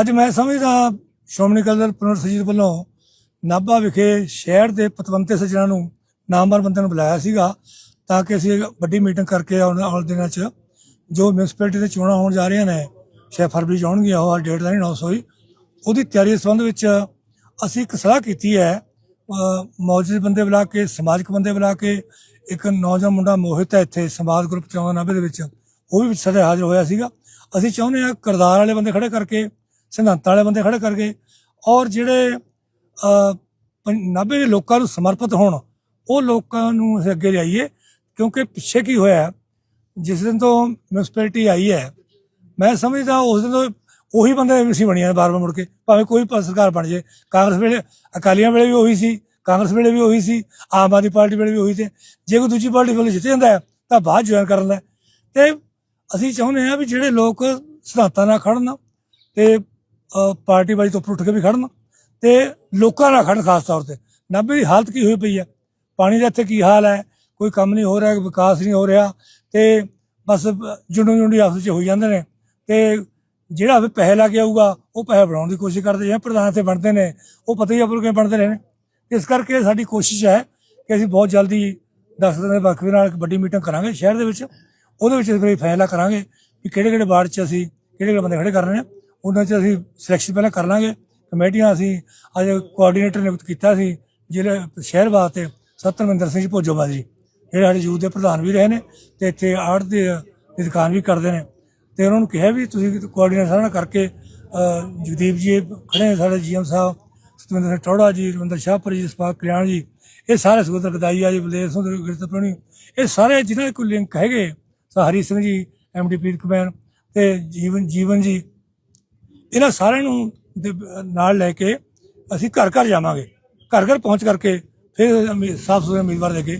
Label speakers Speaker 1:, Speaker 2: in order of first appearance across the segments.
Speaker 1: ਅੱਜ ਮੈਂ ਸਮਝਦਾ ਸ਼੍ਰੋਮਣੀ ਅਕਾਲੀ ਦਲ ਪੁਨਰ ਸੁਰਜੀਤ ਵੱਲੋਂ ਨਾਭਾ ਵਿਖੇ ਸ਼ਹਿਰ ਦੇ ਪਤਵੰਤੇ ਸੱਜਣਾਂ ਨੂੰ ਨਾਮਵਰ ਬੰਦਿਆਂ ਨੂੰ ਬੁਲਾਇਆ ਸੀਗਾ ਤਾਂ ਕਿ ਅਸੀਂ ਵੱਡੀ ਮੀਟਿੰਗ ਕਰਕੇ ਆਉਣ ਵਾਲੇ ਦਿਨਾਂ 'ਚ ਜੋ ਮਿਊਨਿਸਪੈਲਿਟੀ ਦੇ ਚੋਣਾਂ ਹੋਣ ਜਾ ਰਹੀਆਂ ਨੇ, ਸ਼ਾਇਦ ਫਰਵਰੀ 'ਚ ਹੋਣਗੀਆਂ ਉਹ ਡੇਟ ਦਾ ਨਹੀਂ ਅਨਾਉਂਸ ਹੋਈ। ਉਹਦੀ ਤਿਆਰੀ ਦੇ ਸੰਬੰਧ ਵਿੱਚ ਅਸੀਂ ਇੱਕ ਸਲਾਹ ਕੀਤੀ ਹੈ ਮੌਜੂਦ ਬੰਦੇ ਬੁਲਾ ਕੇ, ਸਮਾਜਿਕ ਬੰਦੇ ਬੁਲਾ ਕੇ, ਇੱਕ ਨੌਜਵਾਨ ਮੁੰਡਾ ਮੋਹਿਤ ਹੈ ਇੱਥੇ ਸਮਾਜ ਗਰੁੱਪ ਚੌਂਦਾ ਨਾਭੇ ਦੇ ਵਿੱਚ, ਉਹ ਵੀ ਸਾਡੇ ਹਾਜ਼ਰ ਹੋਇਆ ਸੀਗਾ। ਅਸੀਂ ਚਾਹੁੰਦੇ ਹਾਂ ਕਿਰਦਾਰ ਵਾਲੇ ਬੰਦੇ ਖੜੇ ਕਰਕੇ ਸਿਧਾਂਤਾਂ ਵਾਲੇ ਬੰਦੇ ਖੜੇ ਕਰਕੇ ਔਰ ਜਿਹੜੇ ਅਹ, ਨਾਭੇ ਦੇ ਲੋਕਾਂ ਨੂੰ ਸਮਰਪਿਤ ਹੋਣ ਉਹ ਲੋਕਾਂ ਨੂੰ ਅਸੀਂ ਅੱਗੇ ਲਿਆਈਏ। ਕਿਉਂਕਿ ਪਿੱਛੇ ਕੀ ਹੋਇਆ ਜਿਸ ਦਿਨ ਤੋਂ ਮਿਊਨਿਸਪੈਲਿਟੀ ਆਈ ਹੈ ਮੈਂ ਸਮਝਦਾ ਉਸ ਦਿਨ ਤੋਂ ਉਹੀ ਬੰਦੇ ਐਮਸੀ ਬਣੀਆਂ ਬਾਰ-ਬਾਰ ਮੁੜ ਕੇ। ਭਾਵੇਂ ਕੋਈ ਸਰਕਾਰ ਬਣ ਜੇ ਕਾਂਗਰਸ ਵੇਲੇ ਅਕਾਲੀਆਂ ਵੇਲੇ ਵੀ ਉਹੀ ਸੀ ਕਾਂਗਰਸ ਵੇਲੇ ਵੀ ਉਹੀ ਸੀ ਆਮ ਆਦਮੀ ਪਾਰਟੀ ਵੇਲੇ ਵੀ ਉਹੀ ਸੀ। ਜੇ ਕੋਈ ਦੂਜੀ ਪਾਰਟੀ ਵੇਲੇ ਜਿੱਤ ਜਾਂਦਾ ਹੈ, ਤਾਂ ਬਾਅਦ ਜੁਆਇਨ ਕਰਨ ਲੈ ਤੇ ਅਸੀਂ ਚਾਹੁੰਦੇ ਹਾਂ ਵੀ ਜਿਹੜੇ ਲੋਕ ਸਿਧਾਂਤਾਂ ਨਾਲ ਖੜਨ ਤੇ ਪਾਰਟੀ ਪਾਰਟੀਬਾਜ਼ੀ ਤੋਂ ਉੱਪਰ ਉੱਠ ਕੇ ਵੀ ਖੜਨ ਤੇ ਲੋਕਾਂ ਨਾਲ ਖੜਨ ਖਾਸ ਤੌਰ ਤੇ। ਨਾਭੇ ਦੀ ਹਾਲਤ ਕੀ ਹੋਈ ਪਈ ਹੈ? ਪਾਣੀ ਦਾ ਇੱਥੇ ਕੀ ਹਾਲ ਹੈ? ਕੋਈ ਕੰਮ ਨਹੀਂ ਹੋ ਰਿਹਾ ਵਿਕਾਸ ਨਹੀਂ ਹੋ ਰਿਹਾ ਤੇ ਬਸ ਜੁੰਡੂ ਜੁੰਡੀ ਆਪਸ ਵਿੱਚ ਹੋਈ ਜਾਂਦੇ ਨੇ ਤੇ ਜਿਹੜਾ ਵੀ ਪੈਸੇ ਲਾ ਕੇ ਆਊਗਾ, ਉਹ ਪੈਸੇ ਬਣਾਉਣ ਦੀ ਕੋਸ਼ਿਸ਼ ਕਰਦੇ ਜਾਂ ਪ੍ਰਧਾਨ ਤੇ ਬਣਦੇ ਨੇ, ਉਹ ਪਤਾ ਹੀ ਆਪਰ ਕਿਵੇਂ ਬਣਦੇ ਰਹੇ ਨੇ। ਇਸ ਕਰਕੇ ਸਾਡੀ ਕੋਸ਼ਿਸ਼ ਹੈ ਕਿ ਅਸੀਂ ਬਹੁਤ ਜਲਦੀ ਦਫ਼ਤਰ ਦੇ ਵਕਫੇ ਨਾਲ ਇੱਕ ਵੱਡੀ ਮੀਟਿੰਗ ਕਰਾਂਗੇ ਸ਼ਹਿਰ ਦੇ ਵਿੱਚ। ਉਹਦੇ ਵਿੱਚ ਅਸੀਂ ਫੈਸਲਾ ਕਰਾਂਗੇ ਕਿ ਕਿਹੜੇ ਕਿਹੜੇ ਵਾਰਡ 'ਚ ਅਸੀਂ ਕਿਹੜੇ ਕਿਹੜੇ ਬੰਦੇ ਖੜੇ ਕਰਨੇ ਆ। ਉਹਨਾਂ 'ਚ ਅਸੀਂ ਸਿਲੈਕਸ਼ਨ ਪਹਿਲਾਂ ਕਰ ਲਾਂਗੇ। ਕਮੇਟੀਆਂ ਅਸੀਂ ਅੱਜ ਕੋਆਰਡੀਨੇਟਰ ਨਿਯੁਕਤ ਕੀਤਾ ਸੀ, ਜ਼ਿਲ੍ਹੇ, ਸ਼ਹਿਰ ਵਾਸਤੇ ਸਤਰਮਿੰਦਰ ਸਿੰਘ ਭੋਜੋਵਾਲ ਜੀ, ਜਿਹੜੇ ਸਾਡੇ ਯੂਥ ਦੇ ਪ੍ਰਧਾਨ ਵੀ ਰਹੇ ਨੇ ਤੇ ਇੱਥੇ ਆੜਤ ਦੇ ਦੁਕਾਨ ਵੀ ਕਰਦੇ ਨੇ। ਤੇ ਉਹਨਾਂ ਨੂੰ ਕਿਹਾ ਵੀ ਤੁਸੀਂ ਕੋਆਰਡੀਨੇਟਰ ਸਾਹਿਬ ਨਾਲ ਕਰਕੇ ਜਗਦੀਪ ਜੀ ਖੜੇ ਨੇ ਸਾਡੇ ਜੀਐਮ ਸਾਹਿਬ ਸਤਵਿੰਦਰ ਸਿੰਘ ਟੌੜਾ ਜੀ, ਰਵਿੰਦਰ ਸ਼ਾਹਪੁਰ ਜੀ ਸਪਾਕ ਕਲਿਆਣ ਜੀ, ਇਹ ਸਾਰੇ ਸੁਗੰਦਰ ਗਦਾਈਆ ਜੀ ਬਲੇਰ ਸਿੰਘ ਗਿਰਤਪੁਰਣੀ ਇਹ ਸਾਰੇ ਜਿਹਨਾਂ ਦੇ ਕੋਈ ਲਿੰਕ ਹੈਗੇ ਸੋ ਸਿੰਘ ਜੀ ਐਮਡੀ ਪ੍ਰੀਤ ਕੁਮਾਰ ਤੇ ਜੀਵਨ ਜੀਵਨ ਜੀ ਇਹਨਾਂ ਸਾਰਿਆਂ ਨੂੰ ਦੇ- ਨਾਲ ਲੈ ਕੇ ਅਸੀਂ ਘਰ ਘਰ ਜਾਵਾਂਗੇ। ਘਰ ਘਰ ਪਹੁੰਚ ਕਰਕੇ ਫਿਰ ਸਾਫ਼ ਸੁਥਰੇ ਉਮੀਦਵਾਰ ਲੈ ਕੇ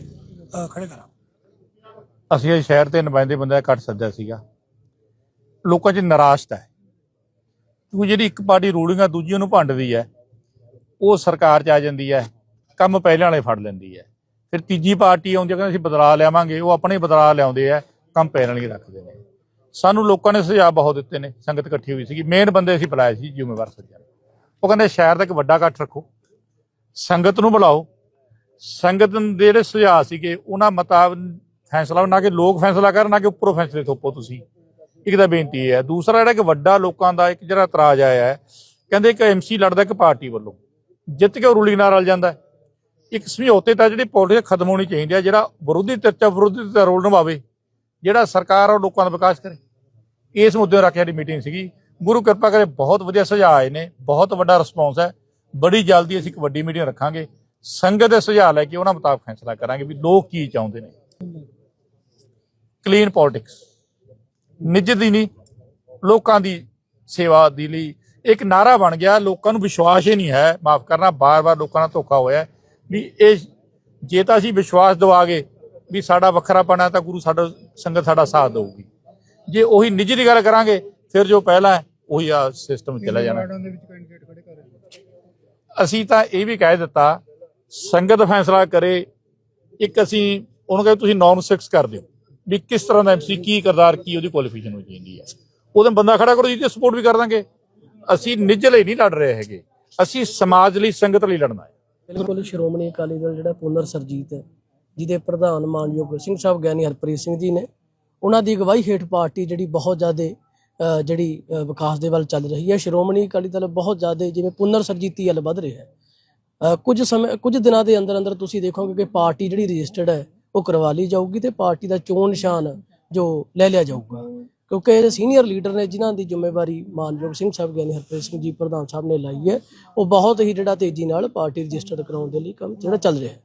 Speaker 1: ਖੜੇ ਕਰਾਂਗੇ।
Speaker 2: ਅਸੀਂ ਇਹ ਸ਼ਹਿਰ ਦੇ ਨੁਮਾਇੰਦੇ ਬੰਦਾ ਘੱਟ ਸੱਦਿਆ ਸੀਗਾ। ਲੋਕਾਂ 'ਚ ਨਿਰਾਸ਼ਤਾ ਹੈ। ਕਿਉਂਕਿ ਜਿਹੜੀ ਇੱਕ ਪਾਰਟੀ ਰੂਲਿੰਗ ਆ ਦੂਜੀ ਉਹਨੂੰ ਭੰਡਦੀ ਹੈ, ਉਹ ਸਰਕਾਰ 'ਚ ਆ ਜਾਂਦੀ ਹੈ, ਕੰਮ ਪਹਿਲਾਂ ਵਾਲੇ ਫੜ ਲੈਂਦੀ ਹੈ। ਫਿਰ ਤੀਜੀ ਪਾਰਟੀ ਆਉਂਦੀ ਹੈ, ਕਹਿੰਦੇ ਅਸੀਂ ਬਦਲਾ ਲਿਆਵਾਂਗੇ, ਉਹ ਆਪਣੇ ਬਦਲਾ ਲਿਆਉਂਦੇ ਆ ਕੰਮ ਪਹਿਲਾਂ ਵਾਲੇ ਰੱਖਦੇ ਨੇ। ਸਾਨੂੰ ਲੋਕਾਂ ਨੇ ਸੁਝਾਅ ਬਹੁਤ ਦਿੱਤੇ ਨੇ, ਸੰਗਤ ਇਕੱਠੀ ਹੋਈ ਸੀਗੀ। ਮੇਨ ਬੰਦੇ ਅਸੀਂ ਬੁਲਾਏ ਸੀ ਜ਼ਿੰਮੇਵਾਰ ਸੱਜਣ ਉਹ ਕਹਿੰਦੇ, ਸ਼ਹਿਰ ਦਾ ਇੱਕ ਵੱਡਾ ਇਕੱਠ ਰੱਖੋ। ਸੰਗਤ ਨੂੰ ਬੁਲਾਓ। ਸੰਗਤ ਦੇ ਜਿਹੜੇ ਸੁਝਾਅ ਸੀਗੇ, ਉਹਨਾਂ ਮੁਤਾਬਕ ਫੈਸਲਾ ਨਾ ਕਿ ਲੋਕ ਫੈਸਲਾ ਕਰਨ, ਨਾ ਕਿ ਉੱਪਰੋਂ ਫੈਸਲੇ ਥੋਪੋ ਤੁਸੀਂ। ਇੱਕ ਤਾਂ ਬੇਨਤੀ ਇਹ ਹੈ। ਦੂਸਰਾ ਜਿਹੜਾ ਕਿ ਵੱਡਾ ਲੋਕਾਂ ਦਾ ਇੱਕ ਜਿਹੜਾ ਇਤਰਾਜ਼ ਆਇਆ ਹੈ, ਕਹਿੰਦੇ ਕਿ ਐਮਸੀ ਲੜਦਾ, ਇੱਕ ਪਾਰਟੀ ਵੱਲੋਂ। ਜਿੱਤ ਕੇ ਉਹ ਰੂਲਿੰਗ ਨਾਲ ਰਲ ਜਾਂਦਾ ਇੱਕ ਸਮਝੌਤੇ ਤਾਂ ਜਿਹੜੀ ਪੋਲਿਟਿਕਸ ਖਤਮ ਹੋਣੀ ਚਾਹੀਦੀ ਹੈ, ਜਿਹੜਾ ਵਿਰੋਧੀ ਧਿਰ 'ਚ ਵਿਰੋਧੀ ਧਿਰ ਦਾ ਰੋਲ ਨਿਭਾਵੇ। ਜਿਹੜਾ ਸਰਕਾਰ ਔਰ ਲੋਕਾਂ ਦਾ ਵਿਕਾਸ ਕਰੇ। ਇਸ ਮੁੱਦੇ ਨੂੰ ਰੱਖ ਕੇ ਸਾਡੀ ਮੀਟਿੰਗ ਸੀਗੀ। ਗੁਰੂ ਕਿਰਪਾ ਕਰੇ ਬਹੁਤ ਵਧੀਆ ਸੁਝਾਅ ਆਏ ਨੇ, ਬਹੁਤ ਵੱਡਾ ਰਿਸਪੌਂਸ ਹੈ। ਬੜੀ ਜਲਦੀ ਅਸੀਂ ਇੱਕ ਵੱਡੀ ਮੀਟਿੰਗ ਰੱਖਾਂਗੇ। ਸੰਗਤ ਦੇ ਸੁਝਾਅ ਲੈ ਕੇ ਉਹਨਾਂ ਮੁਤਾਬਕ ਫੈਸਲਾ ਕਰਾਂਗੇ ਵੀ ਲੋਕ ਕੀ ਚਾਹੁੰਦੇ ਨੇ। ਕਲੀਨ ਪੋਲਿਟਿਕਸ ਨਿੱਜ ਦੀ ਨਹੀਂ, ਲੋਕਾਂ ਦੀ ਸੇਵਾ ਦੀ ਲਈ ਇੱਕ ਨਾਰਾ ਬਣ ਗਿਆ। ਲੋਕਾਂ ਨੂੰ ਵਿਸ਼ਵਾਸ ਹੀ ਨਹੀਂ ਹੈ। ਮਾਫ ਕਰਨਾ, ਬਾਰ-ਬਾਰ ਲੋਕਾਂ ਨਾਲ ਧੋਖਾ ਹੋਇਆ। ਵੀ ਇਹ ਜੇ ਤਾਂ ਅਸੀਂ ਵਿਸ਼ਵਾਸ ਦਿਵਾਗੇ ਵੀ ਸਾਡਾ ਵੱਖਰਾਪਣਾ ਹੈ ਤਾਂ ਗੁਰੂ ਸਾਡਾ ਸੰਗਤ ਸਾਡਾ ਸਾਥ ਦੇਊਗੀ। ਜੇ ਉਹੀ ਨਿੱਜ ਦੀ ਗੱਲ ਕਰਾਂਗੇ ਫਿਰ ਜੋ ਪਹਿਲਾਂ ਹੈ ਉਹੀ ਆ ਸਿਸਟਮ ਚਲਾ ਜਾਣਾ। ਅਸੀਂ ਤਾਂ ਇਹ ਵੀ ਕਹਿ ਦਿੱਤਾ ਸੰਗਤ ਫੈਸਲਾ ਕਰੇ ਇੱਕ ਅਸੀਂ ਉਹਨੂੰ ਕਹੇ ਤੁਸੀਂ ਨੌਨ 6 ਕਰ ਦਿਓ ਵੀ ਕਿਸ ਤਰ੍ਹਾਂ ਦਾ ਐਮਸੀ ਕੀ ਕਰਦਾਰ ਕੀ ਉਹਦੀ ਕੁਆਲੀਫਿਕੇਸ਼ਨ ਹੋ ਜਾਂਦੀ ਹੈ। ਉਹਦੇ ਬੰਦਾ ਖੜਾ ਕਰੋ ਜਿਹਦੀ ਸਪੋਰਟ ਵੀ ਕਰ ਦਾਂਗੇ। ਅਸੀਂ ਨਿੱਜ ਲਈ ਨਹੀਂ ਲੜ ਰਹੇ ਹੈਗੇ। ਅਸੀਂ ਸਮਾਜ ਲਈ ਸੰਗਤ ਲਈ ਲੜਨਾ ਹੈ।
Speaker 3: ਬਿਲਕੁਲ ਸ਼੍ਰੋਮਣੀ ਅਕਾਲੀ ਦਲ ਜਿਹੜਾ ਪੁਨਰ ਸਰਜੀਤ ਹੈ ਜਿਹਦੇ ਪ੍ਰਧਾਨ ਮਾਨਯੋਗ ਸਿੰਘ ਸਾਹਿਬ ਗਿਆਨੀ ਹਰਪ੍ਰੀਤ ਸਿੰਘ ਜੀ ਨੇ, ਉਹਨਾਂ ਦੀ ਅਗਵਾਈ ਹੇਠ ਪਾਰਟੀ ਜਿਹੜੀ ਬਹੁਤ ਜ਼ਿਆਦਾ ਜਿਹੜੀ ਵਿਕਾਸ ਦੇ ਵੱਲ ਚੱਲ ਰਹੀ ਹੈ। ਸ਼੍ਰੋਮਣੀ ਅਕਾਲੀ ਦਲ ਬਹੁਤ ਜ਼ਿਆਦਾ ਜਿਵੇਂ ਪੁਨਰ ਸਰਜੀਤੀ ਵੱਲ ਵੱਧ ਰਿਹਾ ਹੈ। ਕੁਝ ਸਮੇਂ, ਕੁਝ ਦਿਨਾਂ ਦੇ ਅੰਦਰ ਅੰਦਰ ਤੁਸੀਂ ਦੇਖੋਗੇ ਕਿ ਪਾਰਟੀ ਜਿਹੜੀ ਰਜਿਸਟਰਡ ਹੈ, ਉਹ ਕਰਵਾ ਲਈ ਜਾਊਗੀ ਤੇ ਪਾਰਟੀ ਦਾ ਚੋਣ ਨਿਸ਼ਾਨ ਜੋ ਲੈ ਲਿਆ ਜਾਊਗਾ। ਕਿਉਂਕਿ ਇਹ ਸੀਨੀਅਰ ਲੀਡਰ ਨੇ ਜਿਨ੍ਹਾਂ ਦੀ ਜ਼ਿੰਮੇਵਾਰੀ ਮਾਨਯੋਗ ਸਿੰਘ ਸਾਹਿਬ ਗਿਆਨੀ ਹਰਪ੍ਰੀਤ ਸਿੰਘ ਜੀ, ਪ੍ਰਧਾਨ ਸਾਹਿਬ ਨੇ ਲਈ ਹੈ, ਉਹ ਬਹੁਤ ਹੀ ਜਿਹੜਾ ਤੇਜ਼ੀ ਨਾਲ ਪਾਰਟੀ ਰਜਿਸਟਰਡ ਕਰਾਉਣ ਦੇ ਲਈ ਕੰਮ ਜਿਹੜਾ ਚੱਲ ਰਿਹਾ ਹੈ।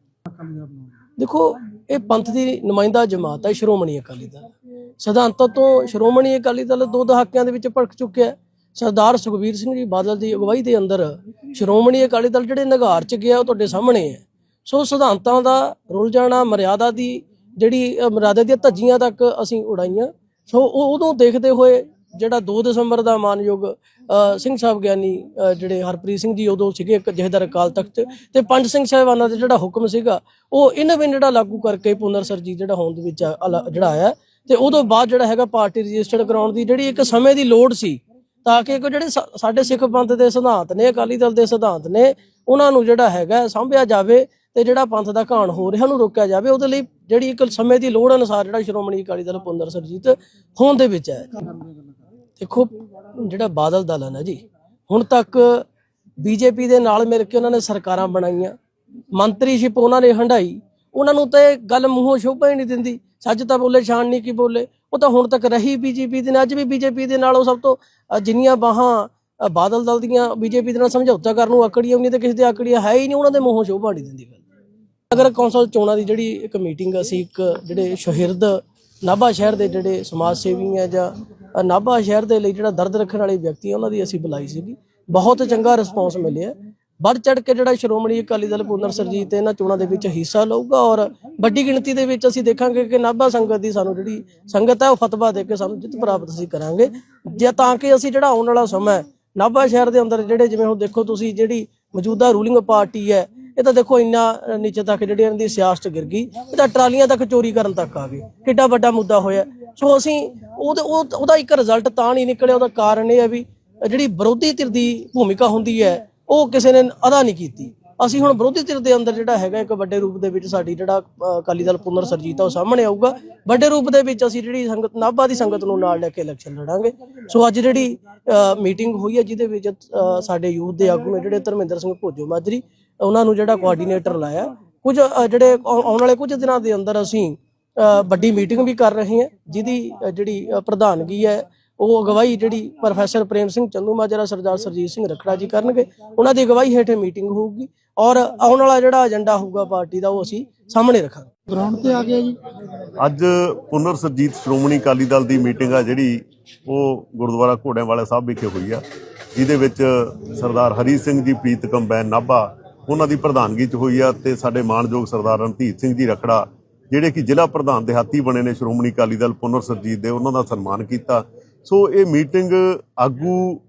Speaker 3: ਦੇਖੋ, ਇਹ ਪੰਥ ਦੀ ਨੁਮਾਇੰਦਾ ਜਮਾਤ ਹੈ ਸ਼੍ਰੋਮਣੀ ਅਕਾਲੀ ਦਲ। ਸਿਧਾਂਤਾਂ ਤੋਂ ਸ਼੍ਰੋਮਣੀ ਅਕਾਲੀ ਦਲ ਦੋ ਦਹਾਕਿਆਂ ਦੇ ਵਿੱਚ ਭੜਕ ਚੁੱਕਿਆ ਹੈ। ਸਰਦਾਰ ਸੁਖਬੀਰ ਸਿੰਘ ਜੀ ਬਾਦਲ ਦੀ ਅਗਵਾਈ ਦੇ ਅੰਦਰ ਸ਼੍ਰੋਮਣੀ ਅਕਾਲੀ ਦਲ ਜਿਹੜੇ ਨਿਗਾਰ ਚ ਗਿਆ, ਉਹ ਤੁਹਾਡੇ ਸਾਹਮਣੇ ਹੈ। ਸੋ ਸਿਧਾਂਤਾਂ ਦਾ ਰੁਲ ਜਾਣਾ, ਮਰਿਆਦਾ ਦੀ ਜਿਹੜੀ ਮਰਿਆਦਾ ਦੀਆਂ ਧੱਜੀਆਂ ਤੱਕ ਅਸੀਂ ਉਡਾਈਆਂ। ਸੋ ਉਹ ਉਦੋਂ ਦੇਖਦੇ ਹੋਏ ਜਿਹੜਾ 2 ਦਸੰਬਰ ਦਾ ਮਾਨਯੋਗ ਸਿੰਘ ਸਾਹਿਬ ਗਿਆਨੀ ਜਿਹੜੇ ਹਰਪ੍ਰੀਤ ਸਿੰਘ ਜੀ, ਉਦੋਂ ਸੀਗੇ ਇੱਕ ਜਹੇਦਾਰ ਅਕਾਲ ਤਖਤ ਤੇ ਪੰਜ ਸਿੰਘ ਸਾਹਿਬਾਨਾਂ ਦਾ ਜਿਹੜਾ ਹੁਕਮ ਸੀਗਾ, ਉਹ ਇਹਨਾਂ ਵੀ ਜਿਹੜਾ ਲਾਗੂ ਕਰਕੇ ਪੁਨਰ ਸਰਜੀਤ ਜਿਹੜਾ ਹੋਂਦ ਵਿੱਚ ਜਿਹੜਾ ਆਇਆ। ਤੇ ਉਦੋਂ ਬਾਅਦ ਜਿਹੜਾ ਹੈਗਾ ਪਾਰਟੀ ਰਜਿਸਟਰਡ ਕਰਾਉਣ ਦੀ ਜਿਹੜੀ ਇੱਕ ਸਮੇਂ ਦੀ ਲੋੜ ਸੀ, ਤਾਂ ਕਿ ਕੋਈ ਜਿਹੜੇ ਸਾਡੇ ਸਿੱਖ ਪੰਥ ਦੇ ਸਿਧਾਂਤ ਨੇ, ਅਕਾਲੀ ਦਲ ਦੇ ਸਿਧਾਂਤ ਨੇ, ਉਹਨਾਂ ਨੂੰ ਜਿਹੜਾ ਹੈਗਾ ਸਾਂਭਿਆ ਜਾਵੇ ਤੇ ਜਿਹੜਾ ਪੰਥ ਦਾ ਘਾਣ ਹੋ ਰਿਹਾ ਉਹਨੂੰ ਰੋਕਿਆ ਜਾਵੇ, ਉਹਦੇ ਲਈ ਜਿਹੜੀ ਇੱਕ ਸਮੇਂ ਦੀ ਲੋੜ ਅਨੁਸਾਰ ਜਿਹੜਾ ਸ਼੍ਰੋਮਣੀ ਅਕਾਲੀ ਦਲ ਪੁਨਰ ਸਰਜੀਤ ਹੋਣ ਦੇ ਵਿੱਚ ਹੈ ਦੇਖੋ, ਜਿਹੜਾ ਬਾਦਲ ਦਲ ਹੈ ਨਾ ਜੀ, ਹੁਣ ਤੱਕ ਬੀਜੇਪੀ ਦੇ ਨਾਲ ਮਿਲ ਕੇ ਉਹਨਾਂ ਨੇ ਸਰਕਾਰਾਂ ਬਣਾਈਆਂ ਮੰਤਰੀਸ਼ਿਪ ਉਹਨਾਂ ਨੇ ਹੰਡਾਈ, ਉਹਨਾਂ ਨੂੰ ਤਾਂ ਇਹ ਗੱਲ ਮੂੰਹੋਂ ਸ਼ੋਭਾ ਹੀ ਨਹੀਂ ਦਿੰਦੀ, ਸੱਚ ਤਾਂ ਬੋਲੇ, ਸ਼ਾਨ ਨਹੀਂ ਕੀ ਬੋਲੇ, ਉਹ ਤਾਂ ਹੁਣ ਤੱਕ ਰਹੀ ਬੀਜੇਪੀ ਦੇ ਨਾਲ, ਅੱਜ ਵੀ ਬੀਜੇਪੀ ਦੇ ਨਾਲ ਉਹ ਸਭ ਤੋਂ ਜਿੰਨੀਆਂ ਬਾਹਾਂ ਬਾਦਲ ਦਲ ਦੀਆਂ ਬੀਜੇਪੀ ਦੇ ਨਾਲ ਸਮਝੌਤਾ ਕਰਨ ਨੂੰ ਆਕੜੀਆਂ ਵੀ ਨਹੀਂ ਤੇ ਕਿਸੇ ਦੇ ਆਕੜੀਆਂ ਹੈ ਹੀ ਨਹੀਂ, ਉਹਨਾਂ ਦੇ ਮੂੰਹੋਂ ਸ਼ੋਭਾ ਨਹੀਂ ਦਿੰਦੀ ਗੱਲ। ਨਗਰ ਕੌਂਸਲ ਚੋਣਾਂ ਦੀ ਜਿਹੜੀ ਇੱਕ ਮੀਟਿੰਗ ਅਸੀਂ ਇੱਕ ਜਿਹੜੇ ਸ਼ਹਿਰਦ ਨਾਭਾ ਸ਼ਹਿਰ ਦੇ ਜਿਹੜੇ ਸਮਾਜ ਸੇਵੀ ਆ ਜਾਂ ਨਾਭਾ ਸ਼ਹਿਰ ਦੇ ਲਈ ਜਿਹੜਾ ਦਰਦ ਰੱਖਣ ਵਾਲੇ ਵਿਅਕਤੀ ਆ, ਉਹਨਾਂ ਦੀ ਅਸੀਂ ਬੁਲਾਈ ਸੀਗੀ। ਬਹੁਤ ਚੰਗਾ ਰਿਸਪੌਂਸ ਮਿਲਿਆ। ਵੱਧ ਚੜ ਕੇ ਜਿਹੜਾ ਸ਼੍ਰੋਮਣੀ ਅਕਾਲੀ ਦਲ ਪੁਨਰ ਸਰਜੀਤ ਇਹਨਾਂ ਚੋਣਾਂ ਦੇ ਵਿੱਚ ਹਿੱਸਾ ਲਊਗਾ ਔਰ ਵੱਡੀ ਗਿਣਤੀ ਦੇ ਵਿੱਚ ਅਸੀਂ ਦੇਖਾਂਗੇ ਕਿ ਨਾਭਾ ਸੰਗਤ ਦੀ ਸਾਨੂੰ ਜਿਹੜੀ ਸੰਗਤ ਹੈ, ਉਹ ਫਤਵਾ ਦੇ ਕੇ ਸਾਨੂੰ ਜਿੱਤ ਪ੍ਰਾਪਤ ਅਸੀਂ ਕਰਾਂਗੇ। ਜੇ ਤਾਂ ਕਿ ਅਸੀਂ ਜਿਹੜਾ ਆਉਣ ਵਾਲਾ ਸਮਾਂ ਨਾਭਾ ਸ਼ਹਿਰ ਦੇ ਅੰਦਰ ਜਿਹੜੇ ਜਿਵੇਂ ਹੁਣ ਦੇਖੋ ਤੁਸੀਂ ਜਿਹੜੀ ਮੌਜੂਦਾ ਰੂਲਿੰਗ ਪਾਰਟੀ ਹੈ ਇਹ ਤਾਂ ਦੇਖੋ ਇੰਨਾ ਨੀਚੇ ਤੱਕ ਜਿਹੜੀ ਇਹਨਾਂ ਦੀ ਸਿਆਸਤ ਗਿਰ ਗਈ, ਇਹ ਤਾਂ ਟਰਾਲੀਆਂ ਤੱਕ ਚੋਰੀ ਕਰਨ ਤੱਕ ਆ ਗਏ। ਕਿੱਡਾ ਵੱਡਾ ਮੁੱਦਾ ਹੋਇਆ। ਸੋ ਅਸੀਂ ਉਹਦੇ, ਉਹ- ਉਹਦਾ ਇੱਕ ਰਿਜ਼ਲਟ ਤਾਂ ਨਹੀਂ ਨਿਕਲਿਆ, ਉਹਦਾ ਕਾਰਨ ਇਹ ਹੈ ਵੀ ਜਿਹੜੀ ਵਿਰੋਧੀ ਧਿਰ ਦੀ ਭੂਮਿਕਾ ਹੁੰਦੀ ਹੈ, ਉਹ ਕਿਸੇ ਨੇ ਅਦਾ ਨਹੀਂ ਕੀਤੀ। ਅਸੀਂ ਹੁਣ ਵਿਰੋਧੀ ਧਿਰ ਦੇ ਅੰਦਰ ਜਿਹੜਾ ਹੈਗਾ, ਇੱਕ ਵੱਡੇ ਰੂਪ ਦੇ ਵਿੱਚ ਸਾਡੀ ਜਿਹੜਾ ਅਕਾਲੀ ਦਲ ਪੁਨਰ ਸਰਜੀਤ ਆ, ਉਹ ਸਾਹਮਣੇ ਆਊਗਾ। ਵੱਡੇ ਰੂਪ ਦੇ ਵਿੱਚ ਅਸੀਂ ਜਿਹੜੀ ਸੰਗਤ, ਨਾਭਾ ਦੀ ਸੰਗਤ ਨੂੰ ਨਾਲ ਲੈ ਕੇ ਇਲੈਕਸ਼ਨ ਲੜਾਂਗੇ। ਸੋ ਅੱਜ ਜਿਹੜੀ ਮੀਟਿੰਗ ਹੋਈ ਹੈ, ਜਿਹਦੇ ਵਿੱਚ ਸਾਡੇ ਯੂਥ ਦੇ ਆਗੂ ਨੇ ਜਿਹੜੇ ਧਰਮਿੰਦਰ ਸਿੰਘ ਭੋਜੋ ਮਾਜਰੀ ਉਹਨਾਂ ਨੂੰ ਜਿਹੜਾ ਕੋਆਰਡੀਨੇਟਰ ਲਾਇਆ। ਕੁਝ ਜਿਹੜੇ ਆਉ- ਆਉਣ ਵਾਲੇ ਕੁਝ ਦਿਨਾਂ ਦੇ ਅੰਦਰ ਅਸੀਂ ਵੱਡੀ ਮੀਟਿੰਗ ਵੀ ਕਰ ਰਹੇ ਹਾਂ। ਜਿਹਦੀ ਜਿਹੜੀ ਪ੍ਰਧਾਨਗੀ ਹੈ ਉਹ ਅਗਵਾਈ ਜਿਹੜੀ ਪ੍ਰੋਫੈਸਰ ਪ੍ਰੇਮ ਸਿੰਘ ਚੰਦੂ ਮਾਜਰਾ ਸਰਦਾਰ ਸਰਜੀਤ ਸਿੰਘ ਰਖੜਾ ਜੀ ਕਰਨਗੇ। ਉਹਨਾਂ ਦੀ ਅਗਵਾਈ ਹੇਠ ਮੀਟਿੰਗ ਹੋਊਗੀ ਔਰ ਆਉਣ ਵਾਲਾ ਜਿਹੜਾ ਏਜੰਡਾ ਹੋਊਗਾ ਪਾਰਟੀ ਦਾ ਉਹ ਅਸੀਂ ਸਾਹਮਣੇ ਰੱਖਾਂਗੇ।
Speaker 4: ਗਰਾਊਂਡ ਤੇ ਆ ਗਿਆ ਜੀ।
Speaker 5: ਅੱਜ ਪੁਨਰ ਸਰਜੀਤ ਸ਼੍ਰੋਮਣੀ ਅਕਾਲੀ ਦਲ ਦੀ ਮੀਟਿੰਗ ਆ ਜਿਹੜੀ ਉਹ ਗੁਰਦੁਆਰਾ ਘੋੜਿਆਂ ਵਾਲਾ ਸਾਹਿਬ ਵਿਖੇ ਹੋਈ ਆ। ਜਿਹਦੇ ਵਿੱਚ ਸਰਦਾਰ ਹਰੀ ਸਿੰਘ ਜੀ ਪ੍ਰੀਤ ਕੰਬੈਨ ਨਾਭਾ ਉਹਨਾਂ ਦੀ ਪ੍ਰਧਾਨਗੀ 'ਚ ਹੋਈ ਆ ਤੇ ਸਾਡੇ ਮਾਨਯੋਗ ਸਰਦਾਰ ਰਣਧੀਰ ਸਿੰਘ ਜੀ ਰਖੜਾ, ਜਿਹੜੇ ਕਿ ਜ਼ਿਲ੍ਹਾ ਪ੍ਰਧਾਨ ਦਿਹਾਤੀ ਬਣੇ ਨੇ ਸ਼੍ਰੋਮਣੀ ਅਕਾਲੀ ਦਲ ਪੁਨਰ ਸਰਜੀਤ ਦੇ, ਉਹਨਾਂ ਦਾ ਸਨਮਾਨ ਕੀਤਾ। ਸੋ ਇਹ ਮੀਟਿੰਗ ਆਗੂ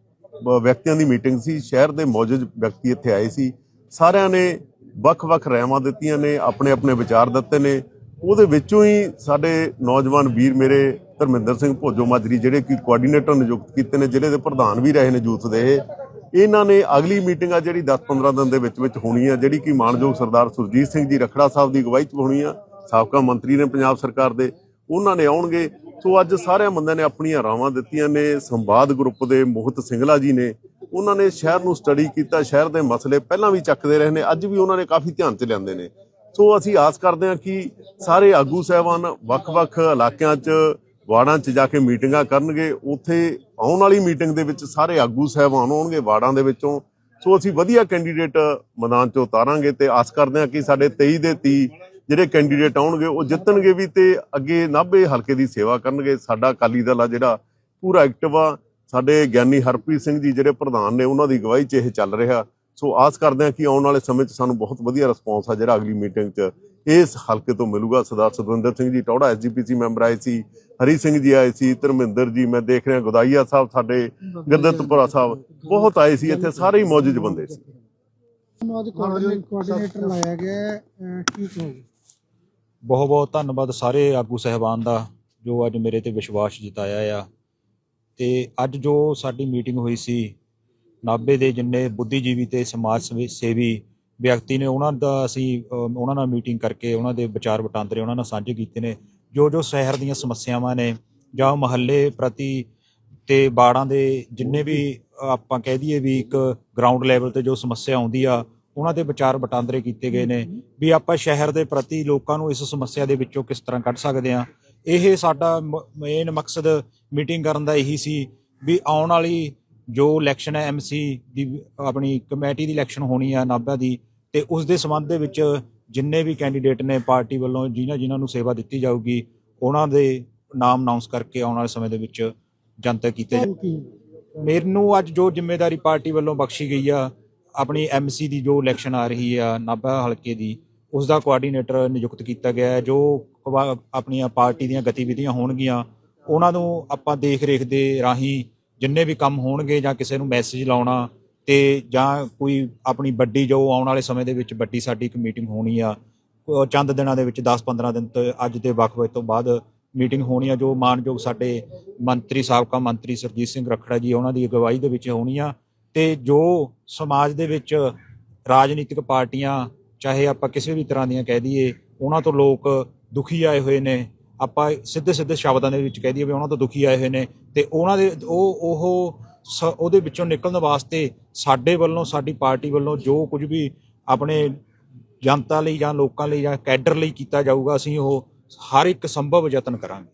Speaker 5: ਵਿਅਕਤੀਆਂ ਦੀ ਮੀਟਿੰਗ ਸੀ, ਸ਼ਹਿਰ ਦੇ ਮੌਜੂਦ ਵਿਅਕਤੀ ਇੱਥੇ ਆਏ ਸੀ। ਸਾਰਿਆਂ ਨੇ ਵੱਖ-ਵੱਖ ਰਾਇਵਾਂ ਦਿੱਤੀਆਂ ਨੇ ਆਪਣੇ ਆਪਣੇ ਵਿਚਾਰ ਦਿੱਤੇ ਨੇ। ਉਹਦੇ ਵਿੱਚੋਂ ਹੀ ਸਾਡੇ ਨੌਜਵਾਨ ਵੀਰ ਮੇਰੇ ਧਰਮਿੰਦਰ ਸਿੰਘ ਭੋਜੋ ਮਾਜਰੀ, ਜਿਹੜੇ ਕਿ ਕੋਆਰਡੀਨੇਟਰ ਨਿਯੁਕਤ ਕੀਤੇ ਨੇ, ਜ਼ਿਲ੍ਹੇ ਦੇ ਪ੍ਰਧਾਨ ਵੀ ਰਹੇ ਨੇ ਯੂਥ ਦੇ। ਇਹ। ਇਹਨਾਂ ਨੇ ਅਗਲੀ ਮੀਟਿੰਗ ਆ ਜਿਹੜੀ 10-15 ਦਿਨ ਦੇ ਵਿੱਚ ਵਿੱਚ ਹੋਣੀ ਆ, ਜਿਹੜੀ ਕਿ ਮਾਨਯੋਗ ਸਰਦਾਰ ਸੁਰਜੀਤ ਸਿੰਘ ਜੀ ਰਖੜਾ ਸਾਹਿਬ ਦੀ ਅਗਵਾਈ 'ਚ ਹੋਣੀ ਆ, ਸਾਬਕਾ ਮੰਤਰੀ ਨੇ ਪੰਜਾਬ ਸਰਕਾਰ ਦੇ, ਉਹਨਾਂ ਨੇ ਆਉਣਗੇ। ਸੋ ਅੱਜ ਸਾਰਿਆਂ ਬੰਦਿਆਂ ਨੇ ਆਪਣੀਆਂ ਰਾਵਾਂ ਦਿੱਤੀਆਂ ਨੇ, ਸੰਵਾਦ ਗਰੁੱਪ ਦੇ ਮੋਹਿਤ ਸਿੰਗਲਾ ਜੀ ਨੇ, ਉਹਨਾਂ ਨੇ ਸ਼ਹਿਰ ਨੂੰ ਸਟੱਡੀ ਕੀਤਾ, ਸ਼ਹਿਰ ਦੇ ਮਸਲੇ ਪਹਿਲਾਂ ਵੀ ਚੱਕਦੇ ਰਹੇ ਨੇ, ਅੱਜ ਵੀ ਉਹਨਾਂ ਨੇ ਕਾਫੀ ਧਿਆਨ 'ਚ ਲਿਆਂਦੇ ਨੇ। ਸੋ ਅਸੀਂ ਆਸ ਕਰਦੇ ਹਾਂ ਕਿ ਸਾਰੇ ਆਗੂ ਸਹਿਬਾਨ ਵੱਖ-ਵੱਖ ਇਲਾਕਿਆਂ 'ਚ ਵਾਰਡਾਂ 'ਚ ਜਾ ਕੇ ਮੀਟਿੰਗਾਂ ਕਰਨਗੇ, ਉੱਥੇ ਆਉਣ ਵਾਲੀ ਮੀਟਿੰਗ ਦੇ ਵਿੱਚ ਸਾਰੇ ਆਗੂ ਸਹਿਬਾਨ ਆਉਣਗੇ ਵਾਰਡਾਂ ਦੇ ਵਿੱਚੋਂ। ਸੋ ਅਸੀਂ ਵਧੀਆ ਕੈਂਡੀਡੇਟ ਮੈਦਾਨ 'ਚ ਉਤਾਰਾਂਗੇ ਤੇ ਆਸ ਕਰਦੇ ਹਾਂ ਕਿ ਸਾਡੇ 23 ਦੇ 30 ਜਿਹੜੇ ਕੈਂਡੀਡੇਟ ਆਉਣਗੇ, ਉਹ ਜਿੱਤਣਗੇ ਵੀ ਤੇ ਅੱਗੇ ਨਾਭੇ ਹਲਕੇ ਦੀ ਸੇਵਾ ਕਰਨਗੇ। ਸਾਡਾ ਅਕਾਲੀ ਦਲ ਆ ਜਿਹੜਾ ਪੂਰਾ ਐਕਟਿਵ ਆ। ਸਾਡੇ ਗਿਆਨੀ ਹਰਪ੍ਰੀਤ ਸਿੰਘ ਜੀ ਜਿਹੜੇ ਪ੍ਰਧਾਨ ਨੇ, ਉਹਨਾਂ ਦੀ ਅਗਵਾਈ 'ਚ ਇਹ ਚੱਲ ਰਿਹਾ। ਸੋ ਆਸ ਕਰਦੇ ਹਾਂ ਕਿ ਆਉਣ ਵਾਲੇ ਸਮੇਂ 'ਚ ਸਾਨੂੰ ਬਹੁਤ ਵਧੀਆ ਰਿਸਪੌਂਸ ਆ ਜਿਹੜਾ ਅਗਲੀ ਮੀਟਿੰਗ 'ਚ ਇਸ ਹਲਕੇ ਤੋਂ ਮਿਲੂਗਾ ਸਰਦਾਰ ਸਤਵਿੰਦਰ ਸਿੰਘ ਜੀ। ਟੌੜਾ ਐਸਜੀਪੀਸੀ ਮੈਂਬਰ ਆਏ ਸੀ। ਹਰੀ ਸਿੰਘ ਜੀ ਆਏ ਸੀ ਧਰਮਿੰਦਰ ਜੀ ਮੈਂ ਦੇਖ ਰਿਹਾ ਗੁਦਾਈਆ ਸਾਹਿਬ ਸਾਡੇ ਗੁਰਦਤਪੁਰਾ ਸਾਹਿਬ ਬਹੁਤ ਆਏ ਸੀ। ਇੱਥੇ ਸਾਰੇ ਹੀ ਮੌਜੂਦ ਬੰਦੇ ਸੀ।
Speaker 4: ਤੁਹਾਨੂੰ ਅੱਜ ਕੋਆਰਡੀਨੇਟਰ ਲਾਇਆ ਗਿਆ ਹੈ, ਅਹ ਕੀ ਕਹੋਗੇ?
Speaker 6: ਬਹੁਤ ਬਹੁਤ ਧੰਨਵਾਦ ਸਾਰੇ ਆਗੂ ਸਹਿਬਾਨ ਦਾ ਜੋ ਅੱਜ ਮੇਰੇ ਤੇ ਵਿਸ਼ਵਾਸ ਜਤਾਇਆ ਆ। ਤੇ ਅੱਜ ਜੋ ਸਾਡੀ ਮੀਟਿੰਗ ਹੋਈ ਸੀ ਨਾਭੇ ਦੇ ਜਿੰਨੇ ਬੁੱਧੀਜੀਵੀ ਤੇ ਸਮਾਜ ਸੇਵੀ ਵਿਅਕਤੀ ਨੇ ਉਹਨਾਂ ਦਾ ਅਸੀਂ ਉਹਨਾਂ ਨਾਲ ਮੀਟਿੰਗ ਕਰਕੇ ਉਹਨਾਂ ਦੇ ਵਿਚਾਰ ਵਟਾਂਦਰੇ ਉਹਨਾਂ ਨਾਲ ਸਾਂਝੇ ਕੀਤੇ ਨੇ। ਜੋ ਜੋ ਸ਼ਹਿਰ ਦੀਆਂ ਸਮੱਸਿਆਵਾਂ ਨੇ ਜਾਂ ਮਹੱਲੇ ਪ੍ਰਤੀ ਤੇ ਬਾੜਾਂ ਦੇ ਜਿੰਨੇ ਵੀ ਆਪਾਂ ਕਹਿ ਦਈਏ ਵੀ ਇੱਕ ਗਰਾਊਂਡ ਲੈਵਲ ਤੇ ਜੋ ਸਮੱਸਿਆ ਆਉਂਦੀ ਆ, ਉਹਨਾਂ ਦੇ ਵਿਚਾਰ ਵਟਾਂਦਰੇ ਕੀਤੇ ਗਏ ਨੇ ਵੀ ਆਪਾਂ ਸ਼ਹਿਰ ਦੇ ਪ੍ਰਤੀ ਲੋਕਾਂ ਨੂੰ ਇਸ ਸਮੱਸਿਆ ਦੇ ਵਿੱਚੋਂ ਕਿਸ ਤਰ੍ਹਾਂ ਕੱਢ ਸਕਦੇ ਆ ਇਹ ਸਾਡਾ ਮੇਨ ਮਕਸਦ ਮੀਟਿੰਗ ਕਰਨ ਦਾ ਇਹੀ ਸੀ ਵੀ ਆਉਣ ਵਾਲੀ ਜੋ ਇਲੈਕਸ਼ਨ ਹੈ ਐਮਸੀ ਦੀ, ਆਪਣੀ ਕਮੇਟੀ ਦੀ ਇਲੈਕਸ਼ਨ ਹੋਣੀ ਆ ਨਾਭਾ ਦੀ ਤੇ ਉਸ ਦੇ ਸੰਬੰਧ ਦੇ ਵਿੱਚ ਜਿੰਨੇ ਵੀ ਕੈਂਡੀਡੇਟ ਨੇ ਪਾਰਟੀ ਵੱਲੋਂ ਜਿਨ੍ਹਾਂ ਜਿਨ੍ਹਾਂ ਨੂੰ ਸੇਵਾ ਦਿੱਤੀ ਜਾਊਗੀ ਉਹਨਾਂ ਦੇ ਨਾਮ ਅਨਾਉਂਸ ਕਰਕੇ ਆਉਣ ਵਾਲੇ ਸਮੇਂ ਦੇ ਵਿੱਚ ਜਨਤਕ ਕੀਤੇ ਮੈਨੂੰ ਅੱਜ ਜੋ ਜ਼ਿੰਮੇਵਾਰੀ ਪਾਰਟੀ ਵੱਲੋਂ ਬਖਸ਼ੀ ਗਈ ਆ ਆਪਣੀ ਐਮਸੀ ਦੀ ਜੋ ਇਲੈਕਸ਼ਨ ਆ ਰਹੀ ਆ ਨਾਭਾ ਹਲਕੇ ਦੀ ਉਸ ਦਾ ਕੋਆਰਡੀਨੇਟਰ ਨਿਯੁਕਤ ਕੀਤਾ ਗਿਆ ਹੈ ਜੋ ਆਪਣੀਆਂ ਪਾਰਟੀ ਦੀਆਂ ਗਤੀਵਿਧੀਆਂ ਹੋਣਗੀਆਂ ਉਹਨਾਂ ਨੂੰ ਆਪਾਂ ਦੇਖ ਰੇਖ ਦੇ ਰਾਹੀਂ ਜਿੰਨੇ ਵੀ ਕੰਮ ਹੋਣਗੇ ਜਾਂ ਕਿਸੇ ਨੂੰ ਮੈਸੇਜ ਲਾਉਣਾ ਤੇ ਜਾਂ ਕੋਈ ਆਪਣੀ ਵੱਡੀ ਜੋ ਆਉਣ ਵਾਲੇ ਸਮੇਂ ਦੇ ਵਿੱਚ ਵੱਡੀ ਸਾਡੀ ਇੱਕ ਮੀਟਿੰਗ ਹੋਣੀ ਆ, ਉਹ ਚੰਦ ਦਿਨਾਂ ਦੇ ਵਿੱਚ 10-15 ਦਿਨ ਤੋਂ ਅੱਜ ਦੇ ਵਕਫੇ ਤੋਂ ਬਾਅਦ ਮੀਟਿੰਗ ਹੋਣੀ ਆ, ਜੋ ਮਾਨਯੋਗ ਸਾਡੇ ਮੰਤਰੀ, ਸਾਬਕਾ ਮੰਤਰੀ ਸਰਜੀਤ ਸਿੰਘ ਰਖੜਾ ਜੀ ਉਹਨਾਂ ਦੀ ਅਗਵਾਈ ਦੇ ਵਿੱਚ ਹੋਣੀ ਆ ਤੇ ਜੋ ਸਮਾਜ ਦੇ ਵਿੱਚ ਰਾਜਨੀਤਿਕ ਪਾਰਟੀਆਂ, ਚਾਹੇ ਆਪਾਂ ਕਿਸੇ ਵੀ ਤਰ੍ਹਾਂ ਦੀਆਂ ਕਹਿ ਦਈਏ, ਉਹਨਾਂ ਤੋਂ ਲੋਕ ਦੁਖੀ ਆਏ ਹੋਏ ਨੇ, ਆਪਾਂ ਸਿੱਧੇ ਸਿੱਧੇ ਸ਼ਬਦਾਂ ਦੇ ਵਿੱਚ ਕਹਿ ਦਈਏ ਵੀ ਉਹਨਾਂ ਤੋਂ ਦੁਖੀ ਆਏ ਹੋਏ ਨੇ ਤੇ ਉਹਨਾਂ ਦੇ, ਉਹ ਉਹ ਉਹਦੇ ਵਿੱਚੋਂ ਨਿਕਲਣ ਵਾਸਤੇ ਸਾਡੇ ਵੱਲੋਂ, ਸਾਡੀ ਪਾਰਟੀ ਵੱਲੋਂ ਜੋ ਕੁਝ ਵੀ ਆਪਣੇ ਜਨਤਾ ਲਈ ਜਾਂ ਲੋਕਾਂ ਲਈ ਜਾਂ ਕੈਡਰ ਲਈ ਕੀਤਾ ਜਾਊਗਾ, ਅਸੀਂ ਉਹ ਹਰ ਇੱਕ ਸੰਭਵ ਯਤਨ ਕਰਾਂਗੇ।